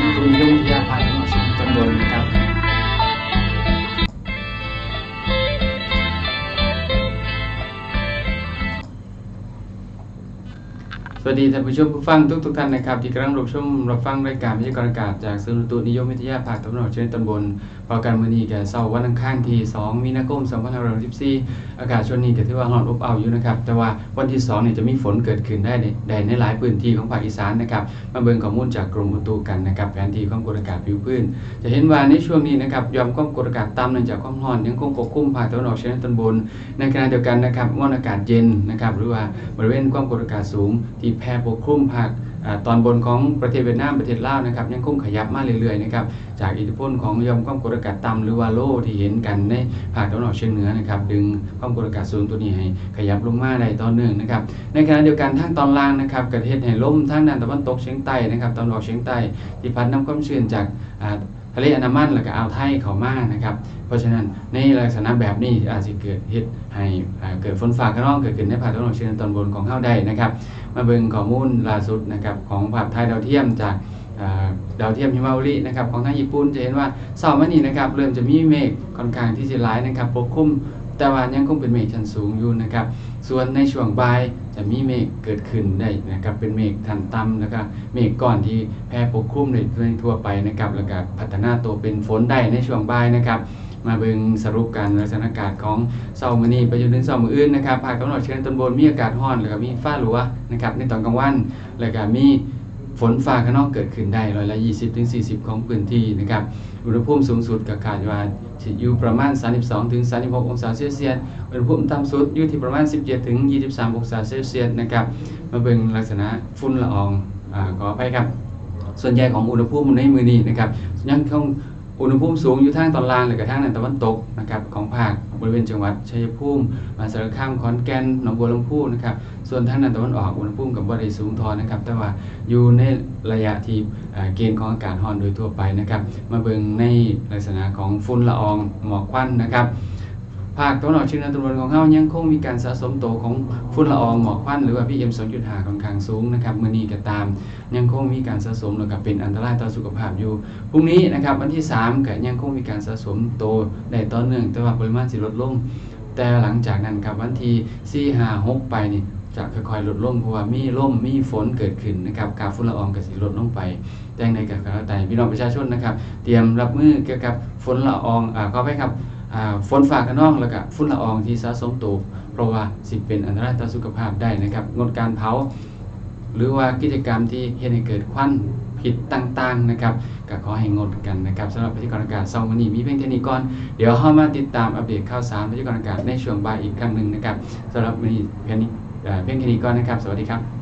ศูน สวัสดีท่านผู้ชมผู้ฟังทุกทุกๆท่านนะครับที่กำลังรับชมรับฟังรายการวิทยากรอากาศจากศูนย์อุตุนิยมวิทยาภาคตะวันออกเฉียงตอนบนพอการมือนี้แก่เสาร์วันอังคารที่ 2 มีนาคม2564อากาศช่วงนี้ก็ถือว่าร้อนอบอ้าวอยู่นะครับแต่ว่าวันที่2เนี่ยจะมีฝนเกิดขึ้นได้ในในหลายพื้นที่ของภาคอีสานนะครับมาเบิ่งข้อมูลจากกรมอุตุกันนะครับแผนที่ความกดอากาศผิวพื้น จะเห็นว่าในช่วงนี้นะครับยอมความกดอากาศต่ำเนื่องจากความร้อนยังคงปกคลุมภาคตะวันออกเฉียงตอนบน ในขณะเดียวกันนะครับมวลอากาศเย็นนะครับหรือว่าบริเวณความกดอากาศสูงที่แผ่ปกคลุมภาคตอนบนของประเทศเวียดนามประเทศลาวนะครับยังคงขยับมาเรื่อยๆนะครับจากอิทธิพลของยอมความกดอากาศต่ำหรือว่าโลที่เห็นกันในภาคตะวันออกเฉียงเหนือนะครับดึงความกดอากาศสูงตัวนี้ให้ขยับลงมาได้ต่อเนื่องนะครับในขณะเดียวกันทางตอนล่างนะครับกระเทศให้ลมทางด้านตะวันตกเฉียงใต้นะครับตะวันออกเฉียงใต้ที่พัดนำความชื้นจากอ่า ทะเลอันดามันแล้วก็อ่าวไทยเข้ามานะครับ เพราะฉะนั้นในลักษณะแบบนี้อาจจะเกิดเฮ็ดให้เกิดฝนฟ้าขนองเกิดขึ้นในภาคตะวันออกเฉียงเหนือตอนบนของเฮาได้นะครับ มาเบิ่งข้อมูลล่าสุดนะครับของภาพถ่ายดาวเทียมจากดาวเทียมฮิมาวรินะครับของทางญี่ปุ่นจะเห็นว่าเช้ามานี้นะครับเริ่มจะมีเมฆค่อนข้างที่จะหลายนะครับปกคลุม แต่ว่ายังคงเป็นเมฆชั้นสูงอยู่นะครับ ส่วนในช่วงบ่ายจะมีเมฆเกิดขึ้นได้นะครับเป็นเมฆทันต่ำแล้วก็เมฆก้อนที่แผ่ปกคลุมในพื้นทั่วไปนะครับแล้วก็พัฒนาตัวเป็นฝนได้ในช่วงบ่ายนะครับมาเบิงสรุปการลักษณะอากาศของเช้ามือนี้ไปจนถึงเช้ามืออื่นนะครับภาคตะวันออกเฉียงเหนือตอนบนมีอากาศร้อนแล้วก็มีฟ้าหลัวนะครับในตอนกลางวันแล้วก็มี ฝนฟ้าขนอกเกิดขึ้นได้ร้อยละ 20ถึง40ของพื้นที่นะครับอุณหภูมิสูงสุดก็คาดว่าจะอยู่ประมาณ 32ถึง36องศาเซลเซียสอุณหภูมิต่ำสุดอยู่ที่ประมาณ 17ถึง23องศาเซลเซียสนะครับมาเบิ่งลักษณะฝุ่นละอองอ่าขออภัยครับ ส่วนใหญ่ของอุณหภูมิในมือนี้นะครับยังคงอุณหภูมิสูงอยู่ทางตอนล่างและก็ทางด้านตะวันตกนะครับของภาค บริเวณจังหวัดชัยภูมิมหาสารคามขอนแก่นหนองบัวลำพูนะครับส่วนทางด้านตะวันออกอุณหภูมิกับบ่ได้สูงทอนะครับ แต่ว่าอยู่ในระยะที่เกณฑ์ของอากาศห่อนโดยทั่วไปนะครับ มาเบิ่งในลักษณะของฝุ่นละอองหมอกควันนะครับ ภาคตะวันออกเฉียงเหนือตอนบนของเฮายังคงมีการสะสมตัวของฝุ่นละอองหมอกควันหรือว่า PM 2.5ค่อนข้างสูงนะครับมื้อนี้ก็ตาม ยังคงมีการสะสมแล้วก็เป็นอันตรายต่อสุขภาพอยู่พรุ่งนี้นะครับวันที่3ก็ยังคงมีการสะสมโตวได้ต่อเนื่องแต่ว่าปริมาณสิลดลง แต่หลังจากนั้นครับวันที่4 5 6ไปนี่จะค่อยๆลดลงเพราะว่ามีลมมีฝนเกิดขึ้นนะครับกาฝุ่นละอองก็สิลดลงไป แต่ในกับแล้วแต่พี่น้องประชาชนนะครับ เตรียมรับมือเกี่ยวกับฝนละอองอ่าขอไปครับ อ่าฝนฟ้าคะนองแล้วก็ฝุ่นละอองที่สะสมตัวเพราะว่าสิเป็นอันตรายต่อสุขภาพได้นะครับงดการเผา หรือว่ากิจกรรมที่เฮ็ดให้เกิดควันผิดต่างๆนะครับก็ขอให้งดกันนะครับสำหรับพยากรณ์อากาศเช้าวันนี้มีเพียงเท่านี้ก่อนเดี๋ยวเข้ามาติดตามอัปเดตข่าวสารพยากรณ์อากาศในช่วงบ่ายอีกครั้งหนึ่งนะครับสำหรับวันนี้เพียงนี้เพียงแค่นี้ก่อนนะครับ สวัสดีครับ